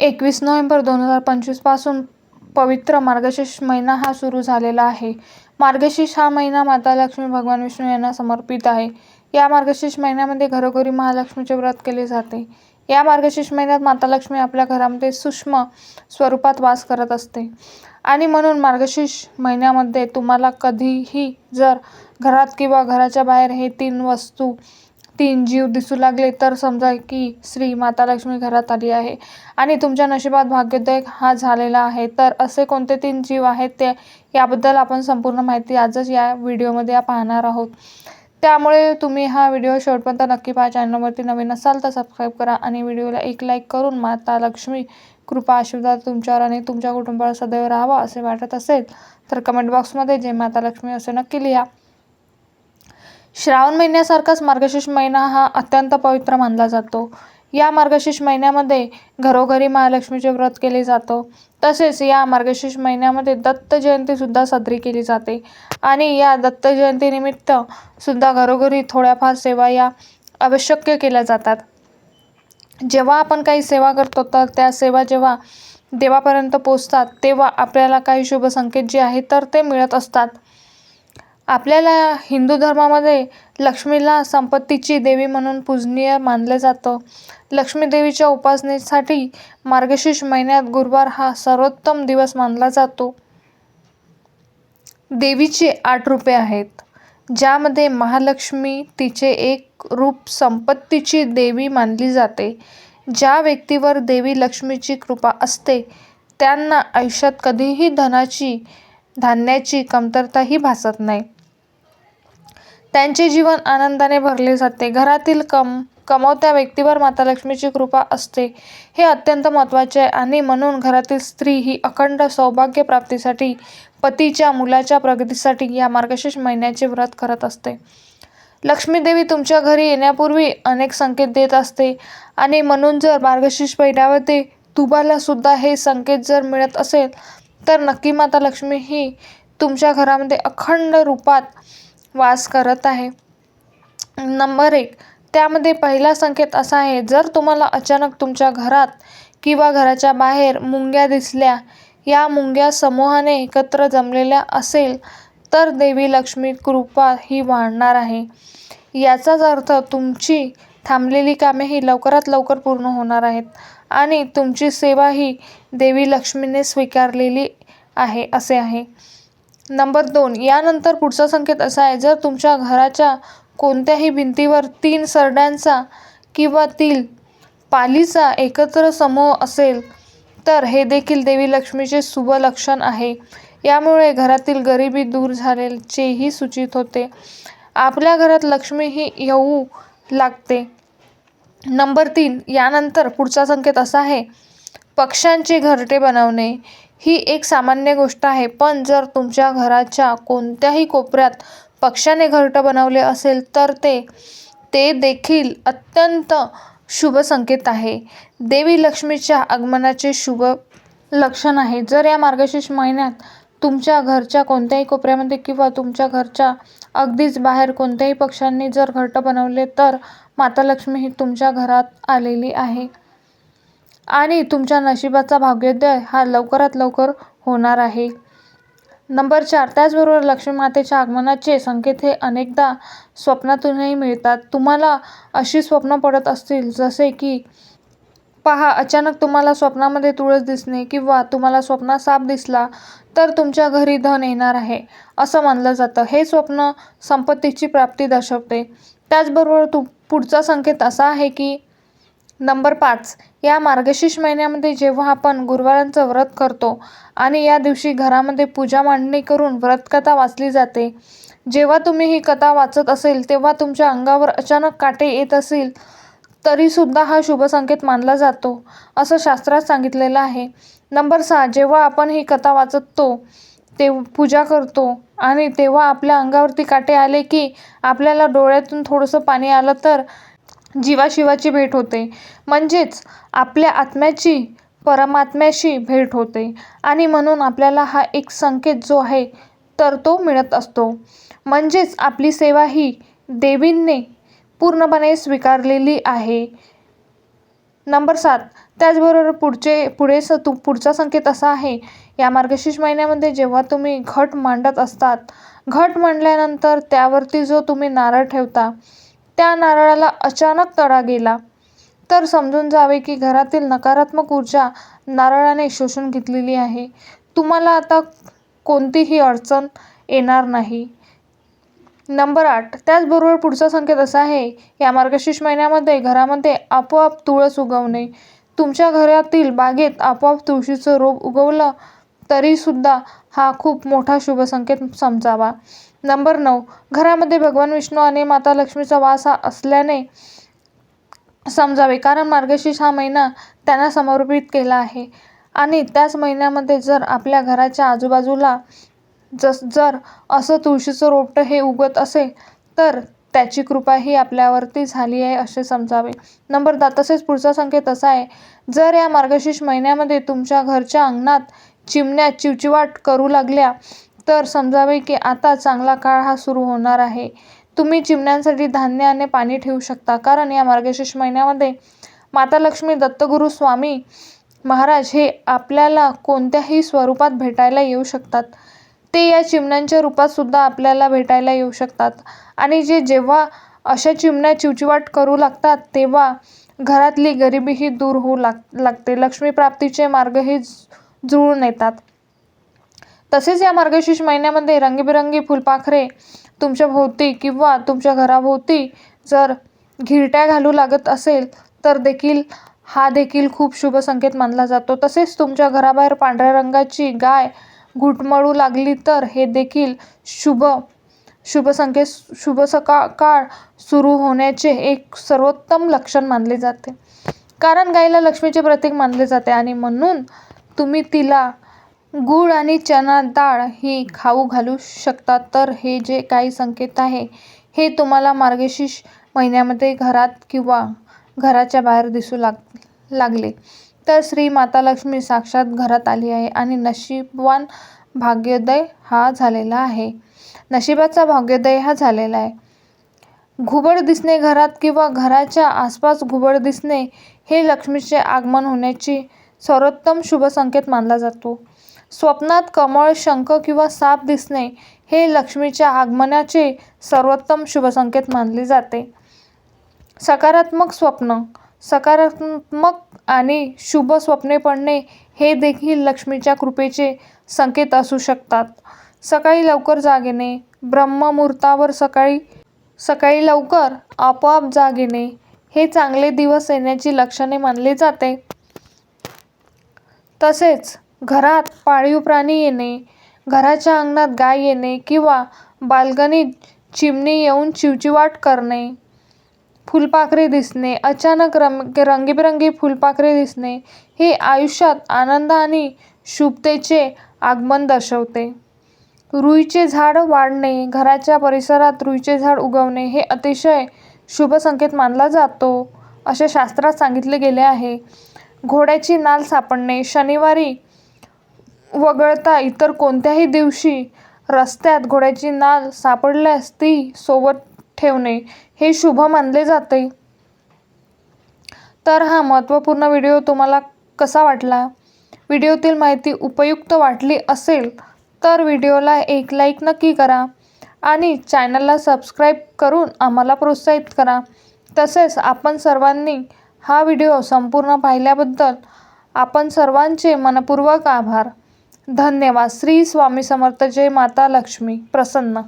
एकवीस नोव्हेंबर दोन हजार पंचवीसपासून पवित्र मार्गशीर्ष महिना हा सुरू झालेला आहे. मार्गशीर्ष हा महिना माता लक्ष्मी भगवान विष्णू यांना समर्पित आहे. या मार्गशीर्ष महिन्यामध्ये घरोघरी महालक्ष्मीचे व्रत केले जाते. या मार्गशीर्ष महिन्यात माता लक्ष्मी आपल्या घरामध्ये सूक्ष्म स्वरूपात वास करत असते. आणि म्हणून मार्गशीर्ष महिन्यामध्ये तुम्हाला कधीही जर घरात किंवा घराच्या बाहेर हे तीन वस्तू तीन जीव दिसू लागले तर समजा की श्री माता लक्ष्मी घरात आली आहे. आणि तुमच्या नशिबात भाग्योदय हा झालेला आहे. तर असे कोणते तीन जीव आहेत ते याबद्दल आपण संपूर्ण माहिती आजच या व्हिडिओमध्ये पाहणार आहोत. त्यामुळे तुम्ही हा व्हिडिओ शेवटपर्यंत नक्की पहा. चॅनलवरती नवीन असाल तर सबस्क्राईब करा आणि व्हिडिओला एक लाईक करून माता लक्ष्मी कृपा आशीर्वाद तुमच्यावर आणि तुमच्या कुटुंबावर सदैव राहावा असे वाटत असेल तर कमेंट बॉक्समध्ये जय माता लक्ष्मी असे नक्की लिहा. श्रावण महिन्यासारखाच मार्गशीर्ष महिना हा अत्यंत पवित्र मानला जातो. या मार्गशीर्ष महिन्यामध्ये घरोघरी महालक्ष्मीचे व्रत केले जातो. तसेच या मार्गशीर्ष महिन्यामध्ये दत्त जयंतीसुद्धा साजरी केली जाते. आणि या दत्त जयंतीनिमित्त सुद्धा घरोघरी थोड्याफार सेवा या आवश्यक केल्या जातात. जेव्हा आपण काही सेवा करतो तर त्या सेवा जेव्हा देवापर्यंत पोचतात तेव्हा आपल्याला काही शुभ संकेत जे आहेत तर ते मिळत असतात. आपल्याला हिंदू धर्मामध्ये लक्ष्मीला संपत्तीची देवी म्हणून पूजनीय मानलं जातं. लक्ष्मी देवीच्या उपासनेसाठी मार्गशीर्ष महिन्यात गुरुवार हा सर्वोत्तम दिवस मानला जातो. देवीचे आठ रूपे आहेत. ज्यामध्ये महालक्ष्मी तिचे एक रूप संपत्तीची देवी मानली जाते. ज्या व्यक्तीवर देवी लक्ष्मीची कृपा असते त्यांना आयुष्यात कधीही धनाची धान्याची कमतरताही भासत नाही. त्यांचे जीवन आनंदाने भरले जाते. घरातील कम कमवत्या व्यक्तीवर माता लक्ष्मीची कृपा असते हे अत्यंत महत्त्वाचे आहे. आणि म्हणून घरातील स्त्री ही अखंड सौभाग्य प्राप्तीसाठी पतीच्या मुलाच्या प्रगतीसाठी या मार्गशीर्ष महिन्याचे व्रत करत असते. लक्ष्मी देवी तुमच्या घरी येण्यापूर्वी अनेक संकेत देत असते. आणि म्हणून जर मार्गशीर्ष महिन्यामध्ये तुम्हाला सुद्धा हे संकेत जर मिळत असेल तर नक्की माता लक्ष्मी ही तुमच्या घरामध्ये अखंड रूपात वास करत आहे. नंबर एक त्यामध्ये पहिला संकेत असा आहे जर तुम्हाला अचानक तुमच्या घरात किंवा घराच्या बाहेर मुंग्या दिसल्या या मुंग्या समूहाने एकत्र जमलेल्या असेल तर देवी लक्ष्मी कृपा ही वाढणार आहे. याचाच अर्थ तुमची थांबलेली कामे ही लवकरात लवकर पूर्ण होणार आहेत आणि तुमची सेवा ही देवी लक्ष्मीने स्वीकारलेली आहे असे आहे. नंबर दोन यानंतर पुढचा संकेत असा आहे जर तुमच्या घराच्या कोणत्याही भिंतीवर तीन सरड्यांचा किंवा तील पालीचा एकत्र समूह असेल तर हे देखील देवी लक्ष्मीचे शुभ लक्षण आहे. यामुळे घरातील गरिबी दूर झाल्याचेही सूचित होते. आपल्या घरात लक्ष्मी ही येऊ लागते. नंबर तीन यानंतर पुढचा संकेत असा आहे पक्ष्यांचे घरटे बनवणे. ही एक सामान्य गोष्ट आहे. पण जर तुमच्या घराच्या कोणत्याही कोपऱ्यात पक्ष्याने घरटं बनवले असेल तर ते ते देखील अत्यंत शुभ संकेत आहे. देवी लक्ष्मीच्या आगमनाचे शुभ लक्षण आहे. जर या मार्गशीर्ष महिन्यात तुमच्या घरच्या कोणत्याही कोपऱ्यामध्ये किंवा तुमच्या घरच्या अगदीच बाहेर कोणत्याही पक्ष्यांनी जर घरटं बनवले तर माता लक्ष्मी ही तुमच्या घरात आलेली आहे. आणि तुमच्या नशिबाचा भाग्योदय हा लवकरात लवकर होणार आहे. नंबर चार. त्याचबरोबर लक्ष्मी मातेच्या आगमनाचे संकेत हे अनेकदा स्वप्नातूनही मिळतात. तुम्हाला अशी स्वप्न पडत असतील जसे की पहा अचानक तुम्हाला स्वप्नामध्ये तुळस दिसणे किंवा तुम्हाला स्वप्नात साप दिसला तर तुमच्या घरी धन येणार आहे असं मानलं जातं. हे स्वप्न संपत्तीची प्राप्ती दर्शवते. त्याचबरोबर तू पुढचा संकेत असा आहे की नंबर पाच. या मार्गशीर्ष महिन्यामध्ये जेव्हा आपण गुरुवारांचं व्रत करतो आणि या दिवशी घरामध्ये पूजा मांडणी करून व्रतकथा वाचली जाते जेव्हा तुम्ही ही कथा वाचत असेल तेव्हा तुमच्या अंगावर अचानक काटे येत असेल तरीसुद्धा हा शुभ संकेत मानला जातो असं शास्त्रात सांगितलेलं आहे. नंबर सहा. जेव्हा आपण ही कथा वाचतो ते पूजा करतो आणि तेव्हा आपल्या अंगावरती काटे आले की आपल्याला डोळ्यातून थोडंसं पाणी आलं तर जीवाशिवाची भेट होते. म्हणजेच आपल्या आत्म्याची परमात्म्याशी भेट होते. आणि म्हणून आपल्याला हा एक संकेत जो आहे तर तो मिळत असतो. म्हणजेच आपली सेवा ही देवींनी पूर्णपणे स्वीकारलेली आहे. नंबर सात. त्याचबरोबर पुढचे पुढे स तु पुढचा संकेत असा आहे या मार्गशीर्ष महिन्यामध्ये जेव्हा तुम्ही घट मांडत असतात घट मांडल्यानंतर त्यावरती जो तुम्ही नारळ ठेवता त्या नारळाला अचानक तडा गेला. तर समजून जावे की घरातील नकारात्मक ऊर्जा नारळाने शोषून घेतलेली आहे. तुम्हाला आता कोणतीही अडचण येणार नाही. नंबर आठ. त्याचबरोबर पुढचा संकेत असा आहे या मार्गशीर्ष महिन्यामध्ये घरामध्ये आपोआप तुळस उगवणे. तुमच्या घरातील बागेत आपोआप तुळशीचं रोप उगवलं तरीसुद्धा हा खूप मोठा शुभ संकेत समजावा. नंबर नऊ. घरामध्ये भगवान विष्णू आणि माता लक्ष्मीचा वास हा असल्याने समजावे कारण मार्गशीर्ष हा महिना त्यांना समर्पित केला आहे. आणि त्याच महिन्यामध्ये जर आपल्या घराच्या आजूबाजूला जस जर असं तुळशीचं रोपटं हे उगत असेल तर त्याची कृपा ही आपल्यावरती झाली आहे असे समजावे. नंबर दहा. तसेच पुढचा संकेत असा आहे जर या मार्गशीर्ष महिन्यामध्ये तुमच्या घरच्या अंगणात चिमण्या चिवचिवाट करू लागल्या तर समजावे की आता चांगला काळ हा सुरू होणार आहे. तुम्ही चिमण्यांसाठी धान्य आणि पाणी ठेवू शकता. कारण या मार्गशीर्ष महिन्यामध्ये माता लक्ष्मी दत्तगुरू स्वामी महाराज हे आपल्याला कोणत्याही स्वरूपात भेटायला येऊ शकतात. ते या चिमण्यांच्या रूपात सुद्धा आपल्याला भेटायला येऊ शकतात. आणि जे जेव्हा अशा चिमण्या चिवचिवाट करू लागतात तेव्हा घरातली गरिबीही दूर होऊ लाग लागते. लक्ष्मी प्राप्तीचे मार्गही जुळून येतात. तसेच या मार्गशीर्ष महिन्यामध्ये रंगीबेरंगी फुलपाखरे तुमच्या भोवती किंवा तुमच्या घराभोवती जर घिरट्या घालू लागत असेल तर देखील हा देखील खूप शुभ संकेत मानला जातो. तसेच तुमच्या घराबाहेर पांढऱ्या रंगाची गाय घुटमळू लागली तर हे देखील शुभ शुभ संकेत शुभ सकाळ काळ सुरू होण्याचे एक सर्वोत्तम लक्षण मानले जाते. कारण गायीला लक्ष्मीचे प्रतीक मानले जाते आणि म्हणून तुम्ही तिला गूळ आणि चना डाळ ही खाऊ घालू शकता. तर हे जे काही संकेत आहे हे तुम्हाला मार्गशीर्ष महिन्यामध्ये घरात किंवा घराच्या बाहेर दिसू लाग लागले. तर श्री माता लक्ष्मी साक्षात घरात आली आहे आणि नशीबवान भाग्योदय हा झालेला आहे. नशिबाचा भाग्योदय हा झालेला आहे. घुबड दिसणे घरात किंवा घराच्या आसपास घुबड दिसणे हे लक्ष्मीचे आगमन होण्याची सर्वोत्तम शुभ संकेत मानला जातो. स्वप्नात कमळ शंख किंवा साप दिसणे हे लक्ष्मीच्या आगमनाचे सर्वोत्तम शुभसंकेत मानले जाते. सकारात्मक स्वप्न सकारात्मक आणि शुभ स्वप्ने पडणे हे देखील लक्ष्मीच्या कृपेचे संकेत असू शकतात. सकाळी लवकर जाग येणे ब्रह्ममुहूर्तावर सकाळी सकाळी लवकर आपोआप जाग येणे हे चांगले दिवस येण्याची लक्षणे मानली जाते. तसेच घरात पाळीव प्राणी येणे घराच्या अंगणात गाय येणे किंवा बाल्कनीत चिमणी येऊन चिवचिवाट करणे फुलपाखरे दिसणे अचानक रंग रंगीबेरंगी फुलपाखरे दिसणे हे आयुष्यात आनंद आणि शुभतेचे आगमन दर्शवते. रुईचे झाड वाढणे घराच्या परिसरात रुईचे झाड उगवणे हे अतिशय शुभ संकेत मानला जातो असे शास्त्रात सांगितले गेले आहे. घोड्याची नाल सापडणे शनिवारी वगळता इतर कोणत्याही दिवशी रस्त्यात घोड्याची नाल सापडल्यास ती सोबत ठेवणे हे शुभ मानले जाते. तर हा महत्त्वपूर्ण व्हिडिओ तुम्हाला कसा वाटला? व्हिडिओतील माहिती उपयुक्त वाटली असेल तर व्हिडिओला एक लाईक नक्की करा आणि चॅनलला सबस्क्राईब करून आम्हाला प्रोत्साहित करा. तसेच आपण सर्वांनी हा व्हिडिओ संपूर्ण पाहिल्याबद्दल आपण सर्वांचे मनपूर्वक आभार. धन्यवाद. श्री स्वामी समर्थ. जय माता लक्ष्मी. प्रसन्न.